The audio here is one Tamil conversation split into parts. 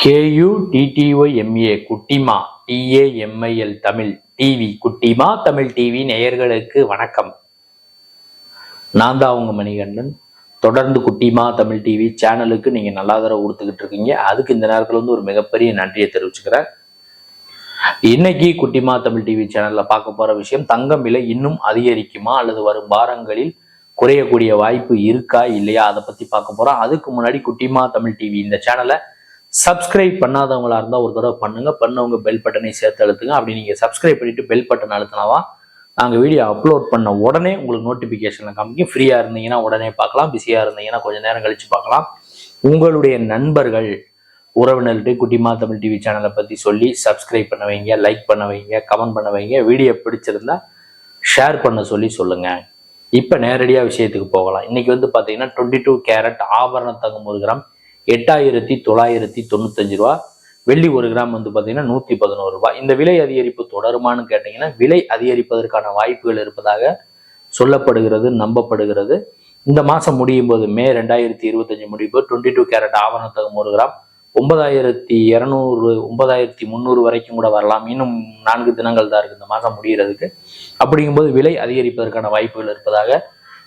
கேயு டிடிஒய் எம்ஏ குட்டிமா டிஏஎம்ஐஎல் தமிழ் டிவி குட்டிமா தமிழ் டிவி நேயர்களுக்கு வணக்கம். நான் தான் உங்க மணிகண்டன். தொடர்ந்து குட்டிமா தமிழ் டிவி சேனலுக்கு நீங்க நல்லா தர கொடுத்துக்கிட்டு இருக்கீங்க. அதுக்கு இந்த நேரத்துல வந்து ஒரு மிகப்பெரிய நன்றியை தெரிவிச்சுக்கிறேன். இன்னைக்கு குட்டிமா தமிழ் டிவி சேனல்ல பார்க்க போற விஷயம் தங்கம் விலை இன்னும் அதிகரிக்குமா அல்லது வரும் வாரங்களில் குறையக்கூடிய வாய்ப்பு இருக்கா இல்லையா அதை பத்தி பார்க்க போறோம். அதுக்கு முன்னாடி குட்டிமா தமிழ் டிவி இந்த சேனலை சப்ஸ்கிரைப் பண்ணாதவங்களா இருந்தால் ஒரு தடவை பண்ணுங்க. பண்ணவங்க பெல் பட்டனை சேர்த்து அழுத்துங்க. அப்படி நீங்க சப்ஸ்கிரைப் பண்ணிட்டு பெல் பட்டன் அழுத்தினாவா நாங்கள் வீடியோ அப்லோட் பண்ண உடனே உங்களுக்கு நோட்டிஃபிகேஷனில் காமிக்கும். ஃப்ரீயாக இருந்தீங்கன்னா உடனே பார்க்கலாம். பிஸியாக இருந்தீங்கன்னா கொஞ்சம் நேரம் கழிச்சு பார்க்கலாம். உங்களுடைய நண்பர்கள் உறவினர்கிட்ட குட்டிமா தமிழ் டிவி சேனலை பற்றி சொல்லி சப்ஸ்கிரைப் பண்ண வைங்க லைக் பண்ண வைங்க கமெண்ட் பண்ண வைங்க. வீடியோ பிடிச்சிருந்தா ஷேர் பண்ண சொல்லி சொல்லுங்க. இப்போ நேரடியாக விஷயத்துக்கு போகலாம். இன்னைக்கு வந்து பார்த்தீங்கன்னா டுவெண்ட்டி டூ கேரட் ஆபரண தங்கம் ஒரு கிராம் எட்டாயிரத்தி தொள்ளாயிரத்தி தொண்ணூத்தஞ்சு ரூபா. வெள்ளி ஒரு கிராம் வந்து பார்த்தீங்கன்னா நூற்றி பதினோரு ரூபாய் இந்த விலை அதிகரிப்பு தொடருமான்னு கேட்டிங்கன்னா விலை அதிகரிப்பதற்கான வாய்ப்புகள் இருப்பதாக சொல்லப்படுகிறது நம்பப்படுகிறது. இந்த மாதம் முடியும் போது மே ரெண்டாயிரத்தி இருபத்தஞ்சு முடியும் போது டுவெண்ட்டி டூ கேரட் ஆவணத்தகம் ஒரு கிராம். ஒன்பதாயிரத்தி இரநூறு ஒன்பதாயிரத்தி முந்நூறு வரைக்கும் கூட வரலாம். இன்னும் நான்கு தினங்கள் தான் இருக்குது இந்த மாதம் முடிகிறதுக்கு அப்படிங்கும்போது விலை அதிகரிப்பதற்கான வாய்ப்புகள் இருப்பதாக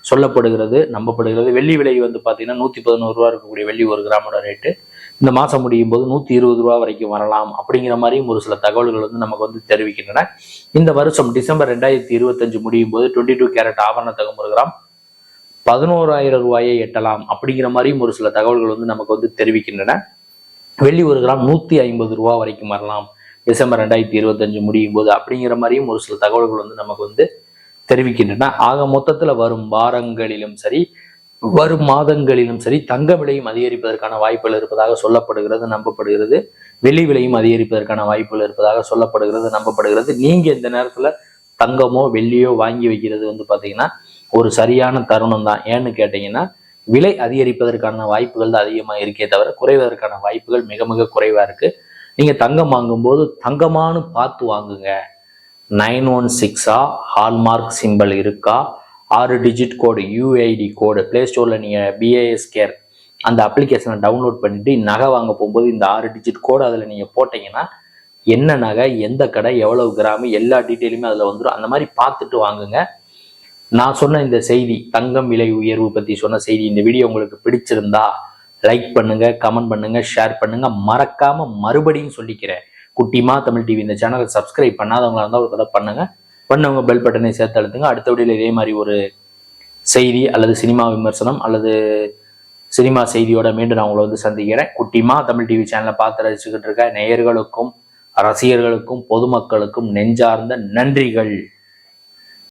சொல்லப்படுகிறது நம்பப்படுகிறது. வெள்ளி விலை வந்து பார்த்தீங்கன்னா நூற்றி பதினோரு ரூபா இருக்கக்கூடிய வெள்ளி ஒரு கிராமோட ரேட்டு இந்த மாதம் முடியும் போது நூற்றி இருபது ரூபா வரைக்கும் வரலாம் அப்படிங்கிற மாதிரியும் ஒரு சில தகவல்கள் வந்து நமக்கு வந்து தெரிவிக்கின்றன. இந்த வருஷம் டிசம்பர் ரெண்டாயிரத்தி இருபத்தஞ்சு முடியும் போது டுவெண்ட்டி டூ கேரட் ஆபரண தகம் ஒரு கிராம் பதினோராயிரம் ரூபாயை எட்டலாம் அப்படிங்கிற மாதிரியும் ஒரு சில தகவல்கள் வந்து நமக்கு வந்து தெரிவிக்கின்றன. வெள்ளி ஒரு கிராம் நூற்றி ஐம்பது ரூபா வரைக்கும் வரலாம். டிசம்பர் ரெண்டாயிரத்தி இருபத்தஞ்சு முடியும் போது அப்படிங்கிற மாதிரியும் ஒரு சில தகவல்கள் வந்து நமக்கு வந்து தெரிவிக்கின்றன. ஆக மொத்தத்துல வரும் வாரங்களிலும் சரி வரும் மாதங்களிலும் சரி தங்க விலையும் அதிகரிப்பதற்கான வாய்ப்புகள் இருப்பதாக சொல்லப்படுகிறது நம்பப்படுகிறது. வெள்ளி விலையும் அதிகரிப்பதற்கான வாய்ப்புகள் இருப்பதாக சொல்லப்படுகிறது நம்பப்படுகிறது. நீங்க இந்த நேரத்துல தங்கமோ வெள்ளியோ வாங்கி வைக்கிறது வந்து பாத்தீங்கன்னா ஒரு சரியான தருணம் தான். ஏன்னு கேட்டீங்கன்னா விலை அதிகரிப்பதற்கான வாய்ப்புகள் தான் அதிகமாக இருக்கே தவிர குறைவதற்கான வாய்ப்புகள் மிக மிக குறைவா இருக்கு. நீங்க தங்கம் வாங்கும்போது தங்கமானு பார்த்து வாங்குங்க. நைன் ஒன் சிக்ஸா? ஹால்மார்க் சிம்பிள் இருக்கா? ஆறு digit code UID code play ஸ்டோரில் நீங்கள் பிஏஎஸ் கேர் அந்த அப்ளிகேஷனை டவுன்லோட் பண்ணிவிட்டு நகை வாங்க போகும்போது இந்த ஆறு டிஜிட் கோடு அதில் நீங்கள் போட்டிங்கன்னா என்ன நகை எந்த கடை எவ்வளவு கிராமு எல்லா டீட்டெயிலுமே அதில் வந்துடும் அந்த மாதிரி பார்த்துட்டு வாங்குங்க. நான் சொன்ன இந்த செய்தி தங்கம் விலை உயர்வு பற்றி சொன்ன செய்தி இந்த வீடியோ உங்களுக்கு பிடிச்சிருந்தா லைக் பண்ணுங்கள் கமெண்ட் பண்ணுங்கள் ஷேர் பண்ணுங்கள் மறக்காமல் மறுபடியும் சொல்லிக்கிறேன். குட்டிமா தமிழ் டிவி இந்த சேனலை சப்ஸ்கிரைப் பண்ணாதவங்களா இருந்தால் ஒரு தடவை பண்ணுங்க. பண்ணவங்க பெல் பட்டனை சேர்த்து அழுத்துங்க. அடுத்த வீடியோவில் இதே மாதிரி ஒரு செய்தி அல்லது சினிமா விமர்சனம் அல்லது சினிமா செய்தியோட மீண்டும் நான் உங்களை வந்து சந்திக்கிறேன். குட்டிமா தமிழ் டிவி சேனலை பார்த்து ரசிச்சுக்கிட்டு இருக்க நேயர்களுக்கும் ரசிகர்களுக்கும் பொதுமக்களுக்கும் நெஞ்சார்ந்த நன்றிகள்.